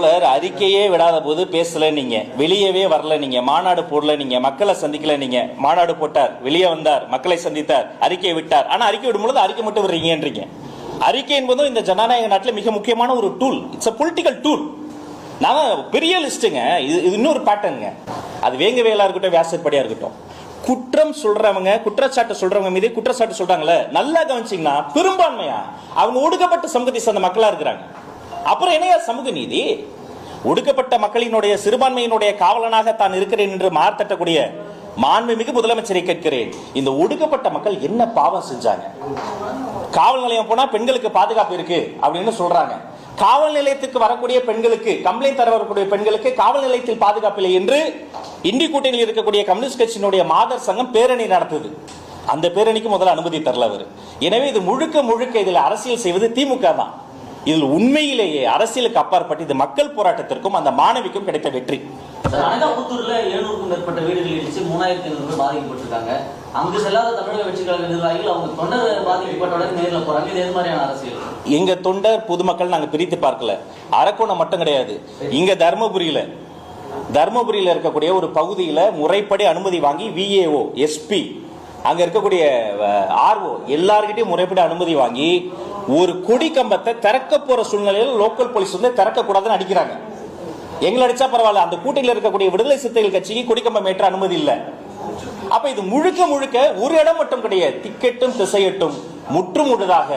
தோழர் அறிக்கையே விடாத போது பேசல நீங்க. வெளியவே வரல நீங்க. மாநாடு போடல நீங்க. மக்களை சந்திக்கல நீங்க. மாநாடு போட்டார். வெளியே வந்தார். மக்களை சந்தித்தார். அறிக்கையை விட்டார். ஆனா அறிக்கை விடும்பொழுது அறிக்கை மட்டும் விடுறீங்கன்றீங்க. அறிக்கை என்பதும் இந்த ஜனநாயக நாட்டில் மிக முக்கியமான ஒரு tool it's a political tool நான் பெரிய லிஸ்ட்டுங்க. இது இது இன்னொரு பேட்டர்னுங்க அது வேங்க வேலா இருக்கட்டும் வியாசப்படியா இருக்கட்டும். குற்றம் சொல்றவங்க குற்றச்சாட்டு சொல்றவங்க மீது குற்றச்சாட்டு சொல்றாங்கல்ல. நல்லா கவனிச்சீங்கன்னா பெரும்பான்மையா? அவங்க ஒடுக்கப்பட்ட சமூகத்தை சேர்ந்த மக்களா இருக்கிறாங்க. அப்புறம் என்னையா சமூக நீதி? ஒடுக்கப்பட்ட மக்களினுடைய சிறுபான்மையினுடைய காவலனாக தான் இருக்கிறேன் என்று மார்த்தட்டக்கூடிய மாண்புமிகு முதலமைச்சரை கேட்கிறேன். இந்த ஒடுக்கப்பட்ட மக்கள் என்ன பாவம் செஞ்சாங்க? காவல் நிலையம் போனா பெண்களுக்கு பாதுகாப்பு இருக்கு அப்படின்னு சொல்றாங்க. காவல் நிலையத்துக்கு வரக்கூடிய பெண்களுக்கு கம்ப்ளைண்ட் தர வரக்கூடிய பெண்களுக்கு காவல் நிலையத்தில் பாதுகாப்பு இல்லை என்று இந்தி கூட்டணியில் இருக்கக்கூடிய கம்யூனிஸ்ட் கட்சியினுடைய மாதர் சங்கம் பேரணி நடத்துது. அந்த பேரணிக்கு முதல்ல அனுமதி தரல அவர். எனவே இது முழுக்க முழுக்க இதில் அரசியல் செய்வது திமுக தான். இதில் உண்மையிலேயே அரசியலுக்கு அப்பாற்பட்டு இது மக்கள் போராட்டத்திற்கும் அந்த மாணவிக்கும் கிடைத்த வெற்றி. அனகாபுத்தூர்ல எழுநூறுக்கும் மேற்பட்ட வீடுகள் இடிச்சு மூணாயிரத்தி ஐநூறு பாதிக்கப்பட்டிருக்காங்க. அங்கு செல்லாத தமிழக வெற்றி கழக நிர்வாகிகள் அவங்க தொண்டர் பாதிக்கப்பட்டவுடன் நேரில் போறாங்க. இது எது மாதிரியான அரசியல்? எங்க தொண்டர் பொதுமக்கள் நாங்க பிரித்து பார்க்கல. அரக்கோணம் மட்டும் கிடையாது. இங்க தர்மபுரியில தர்மபுரியில இருக்கக்கூடிய ஒரு பகுதியில முறைப்படி அனுமதி வாங்கி விஏஓ எஸ்பி அங்க இருக்கக்கூடிய ஆர்ஓ எல்லார்கிட்டயும் முறைப்படி அனுமதி வாங்கி ஒரு கொடி கம்பத்தை திறக்க போற சூழ்நிலையில் லோக்கல் போலீஸ் வந்து திறக்க கூடாதுன்னு அடிக்கிறாங்க. எங்களை அடிச்சா பரவாயில்ல அந்த கூட்டணியில் இருக்கக்கூடிய விடுதலை சிறுத்தைகள் கட்சிக்கு கொடிக்கம்பம் ஏற்ற அனுமதி இல்லை. அப்ப இது முழுக்க முழுக்க ஒரு இடம் மட்டும் கிடையாது திக்கெட்டும் திசையட்டும் முற்றுமுழுதாக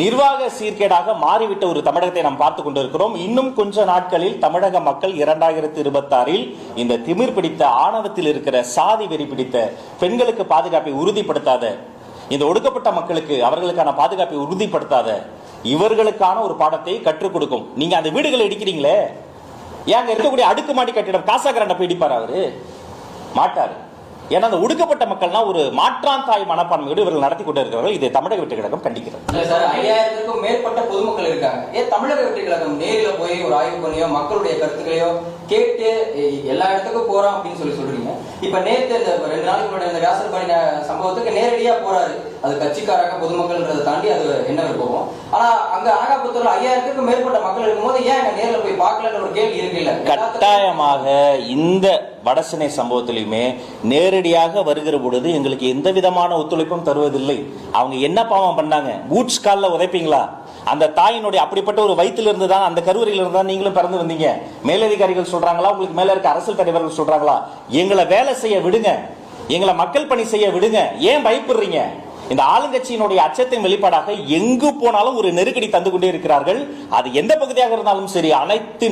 நிர்வாக சீர்கேடாக மாறிவிட்ட ஒரு தமிழகத்தை நாம் பார்த்து கொண்டிருக்கிறோம். இன்னும் கொஞ்ச நாட்களில் தமிழக மக்கள் இரண்டாயிரத்தி இருபத்தாறில் இந்த திமிர் பிடித்த ஆணவத்தில் இருக்கிற சாதி வெறி பிடித்த பெண்களுக்கு பாதுகாப்பை உறுதிப்படுத்தாத இந்த ஒடுக்கப்பட்ட மக்களுக்கு அவர்களுக்கான பாதுகாப்பை உறுதிப்படுத்தாத இவர்களுக்கான ஒரு பாடத்தை கற்றுக் கொடுக்கும். நீங்க அந்த வீடுகளை இடிக்கிறீங்களே? ஏன் அங்க இருக்கக்கூடிய அடுக்குமாடி கட்டிடம் காசாகரண்ட போய் இடிப்பார் அவரு? மாட்டாரு. ஏன்னா அந்த ஒடுக்கப்பட்ட மக்கள்னா ஒரு மாற்றான் தாய் மனப்பான்மையோடு இவர்கள் நடத்தி கொண்டு இருக்கிறார்கள் இதை தமிழக வெற்றி கழகம் கண்டிக்கிறது. சார் ஐயாயிரத்துக்கும் மேற்பட்ட பொதுமக்கள் இருக்காங்க. ஏன் தமிழக வெற்றி கழகம் நேரில் போய் ஒரு ஆய்வு பண்ணியோ மக்களுடைய கருத்துக்களையோ கேட்டு எல்லா இடத்துக்கும் போறோம் அப்படின்னு சொல்லி சொல்றீங்க. இப்ப நேத்து இந்த ரெண்டு நாளைக்கு முன்னாடி இந்த வியாசர் பண்ணின சம்பவத்துக்கு நேரடியா போறாரு. அது கட்சிக்காராக பொதுமக்கள்ன்றதை தாண்டி அது என்ன விருப்பம் ஆனா அங்க அனகாபுத்தூர்ல ஐயாயிரத்துக்கும் மேற்பட்ட மக்கள் இருக்கும்போது ஏன் அங்க நேரில் போய் பார்க்கலன்ற ஒரு கேள்வி இருக்கு இல்ல? கட்டாயமாக இந்த வடசென்னை சம்பவத்திலையுமே நேரடியாக வருகிற பொழுது எங்களுக்கு எந்த விதமான ஒத்துழைப்பும் தருவதில்லை. அவங்க என்ன பாவம் பண்ணாங்க? பூட்ஸ் கால்ல உதைப்பீங்களா? அந்த தாயினுடைய அப்படிப்பட்ட ஒரு வயிற்றுல இருந்து தான் அந்த கருவறையில இருந்து தான் நீங்களும் பிறந்து வந்தீங்க. மேலதிகாரிகள் சொல்றாங்களா? உங்களுக்கு மேல இருக்க அரசியல் தலைவர்கள் சொல்றாங்களா? எங்களை வேலை செய்ய விடுங்க. எங்களை மக்கள் பணி செய்ய விடுங்க. ஏன் பயப்படுறீங்க? இந்த ஆளுங்கட்சியினுடைய அச்சத்தின் வெளிப்பாடாக எங்கு போனாலும் ஒரு நெருக்கடி தந்து கொண்டே இருக்கிறார்கள். அது எந்த பகுதியாக இருந்தாலும் சரி அனைத்து